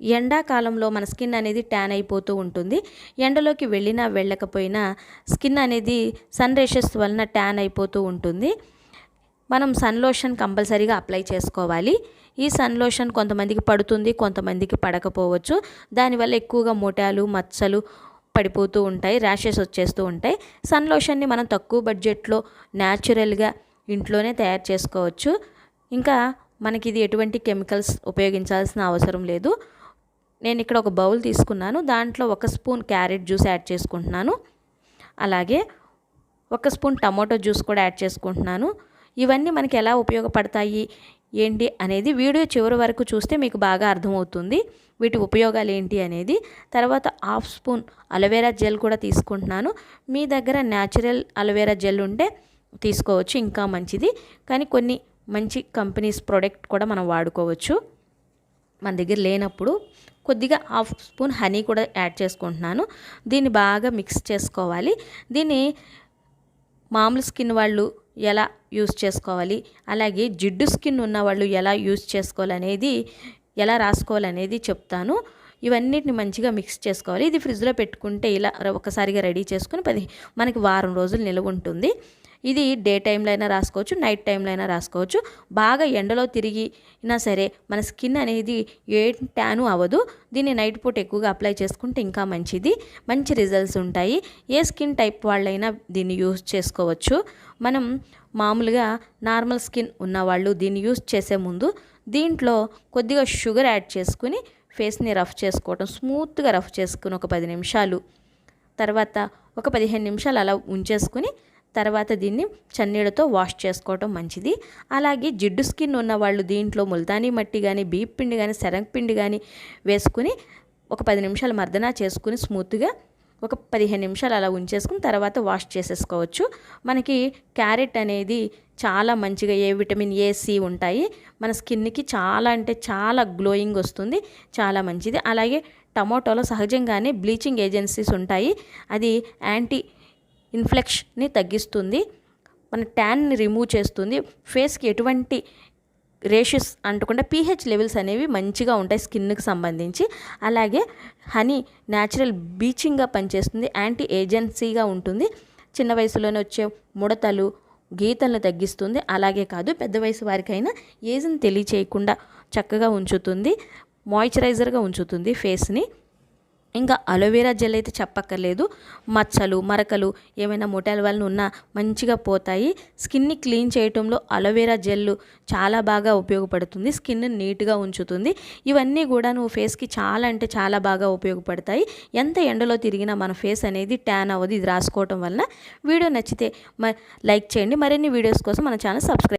ఎండాకాలంలో మన స్కిన్ అనేది ట్యాన్ అయిపోతూ ఉంటుంది. ఎండలోకి వెళ్ళినా వెళ్ళకపోయినా స్కిన్ అనేది సన్ రేషెస్ వలన ట్యాన్ అయిపోతూ ఉంటుంది. మనం సన్ లోషన్ కంపల్సరీగా అప్లై చేసుకోవాలి. ఈ సన్ లోషన్ కొంతమందికి పడుతుంది కొంతమందికి పడకపోవచ్చు. దానివల్ల ఎక్కువగా మోటాలు మచ్చలు పడిపోతూ ఉంటాయి ర్యాషెస్ వచ్చేస్తూ ఉంటాయి. సన్ లోషన్ని మనం తక్కువ బడ్జెట్లో న్యాచురల్గా ఇంట్లోనే తయారు చేసుకోవచ్చు. ఇంకా మనకి ఇది ఎటువంటి కెమికల్స్ ఉపయోగించాల్సిన అవసరం లేదు. నేను ఇక్కడ ఒక బౌల్ తీసుకున్నాను. దాంట్లో ఒక స్పూన్ క్యారెట్ జ్యూస్ యాడ్ చేసుకుంటున్నాను. అలాగే ఒక స్పూన్ టమాటో జ్యూస్ కూడా యాడ్ చేసుకుంటున్నాను. ఇవన్నీ మనకి ఎలా ఉపయోగపడతాయి? ఏంటి అనేది వీడియో చివరి వరకు చూస్తే మీకు బాగా అర్థమవుతుంది. వీటి ఉపయోగాలు ఏంటి అనేది. తర్వాత హాఫ్ స్పూన్ అలోవెరా జెల్ కూడా తీసుకుంటున్నాను. మీ దగ్గర న్యాచురల్ అలోవెరా జెల్ ఉంటే తీసుకోవచ్చు ఇంకా మంచిది. కానీ కొన్ని మంచి కంపెనీస్ ప్రోడక్ట్ కూడా మనం వాడుకోవచ్చు. మన దగ్గర లేనప్పుడు కొద్దిగా హాఫ్ స్పూన్ హనీ కూడా యాడ్ చేసుకుంటున్నాను. దీన్ని బాగా మిక్స్ చేసుకోవాలి. దీన్ని మామూలు స్కిన్ వాళ్ళు ఎలా యూస్ చేసుకోవాలి అలాగే జిడ్డు స్కిన్ ఉన్న వాళ్ళు ఎలా యూస్ చేసుకోవాలనేది ఎలా రాసుకోవాలనేది చెప్తాను. ఇవన్నిటిని మంచిగా మిక్స్ చేసుకోవాలి. ఇది ఫ్రిడ్జ్లో పెట్టుకుంటే ఇలా ఒకసారిగా రెడీ చేసుకుని పది మనకి వారం రోజులు నిల్వ ఉంటుంది. ఇది డే టైంలో అయినా రాసుకోవచ్చు నైట్ టైంలో అయినా రాసుకోవచ్చు. బాగా ఎండలో తిరిగినా సరే మన స్కిన్ అనేది ఏ ట్యాను అవ్వదు. దీన్ని నైట్ పూట ఎక్కువగా అప్లై చేసుకుంటే ఇంకా మంచిది. మంచి రిజల్ట్స్ ఉంటాయి. ఏ స్కిన్ టైప్ వాళ్ళైనా దీన్ని యూజ్ చేసుకోవచ్చు. మనం మామూలుగా నార్మల్ స్కిన్ ఉన్నవాళ్ళు దీన్ని యూజ్ చేసే ముందు దీంట్లో కొద్దిగా షుగర్ యాడ్ చేసుకుని ఫేస్ని రఫ్ చేసుకోవటం స్మూత్గా రఫ్ చేసుకుని ఒక పది నిమిషాలు తర్వాత ఒక పదిహేను నిమిషాలు అలా ఉంచేసుకుని తర్వాత దీన్ని చన్నీళ్ళతో వాష్ చేసుకోవటం మంచిది. అలాగే జిడ్డు స్కిన్ ఉన్న వాళ్ళు దీంట్లో ముల్తానీ మట్టి కానీ బీప్ పిండి కానీ శనగపిండి కానీ వేసుకుని ఒక పది నిమిషాలు మర్దనా చేసుకుని స్మూత్గా ఒక పదిహేను నిమిషాలు అలా ఉంచేసుకుని తర్వాత వాష్ చేసేసుకోవచ్చు. మనకి క్యారెట్ అనేది చాలా మంచిగా ఏ విటమిన్ ఏ సి ఉంటాయి. మన స్కిన్కి చాలా అంటే చాలా గ్లోయింగ్ వస్తుంది. చాలా మంచిది. అలాగే టమోటోలో సహజంగానే బ్లీచింగ్ ఏజెన్సీస్ ఉంటాయి. అది యాంటీ ఇన్ఫ్లెక్షన్ని తగ్గిస్తుంది. మన ట్యాన్ని రిమూవ్ చేస్తుంది. ఫేస్కి ఎటువంటి రేషెస్ అంటకుండా పీహెచ్ లెవెల్స్ అనేవి మంచిగా ఉంటాయి స్కిన్కి సంబంధించి. అలాగే హనీ న్యాచురల్ బీచింగ్గా పనిచేస్తుంది. యాంటీ ఏజెన్సీగా ఉంటుంది. చిన్న వయసులోనే వచ్చే ముడతలు గీతలను తగ్గిస్తుంది. అలాగే కాదు పెద్ద వయసు వారికైనా ఏజ్ని తెలియచేయకుండా చక్కగా ఉంచుతుంది. మాయిశ్చరైజర్గా ఉంచుతుంది ఫేస్ని. ఇంకా అలోవెరా జెల్ అయితే చెప్పక్కర్లేదు. మచ్చలు మరకలు ఏమైనా మొటాల వలన ఉన్నా మంచిగా పోతాయి. స్కిన్ని క్లీన్ చేయటంలో అలోవెరా జెల్ చాలా బాగా ఉపయోగపడుతుంది. స్కిన్ నీట్గా ఉంచుతుంది. ఇవన్నీ కూడా నువ్వు ఫేస్కి చాలా అంటే చాలా బాగా ఉపయోగపడతాయి. ఎంత ఎండలో తిరిగినా మన ఫేస్ అనేది ట్యాన్ అవ్వదు. ఇది రాసుకోవటం వలన వీడియో నచ్చితే లైక్ చేయండి. మరిన్ని వీడియోస్ కోసం మన ఛానల్ సబ్స్క్రైబ్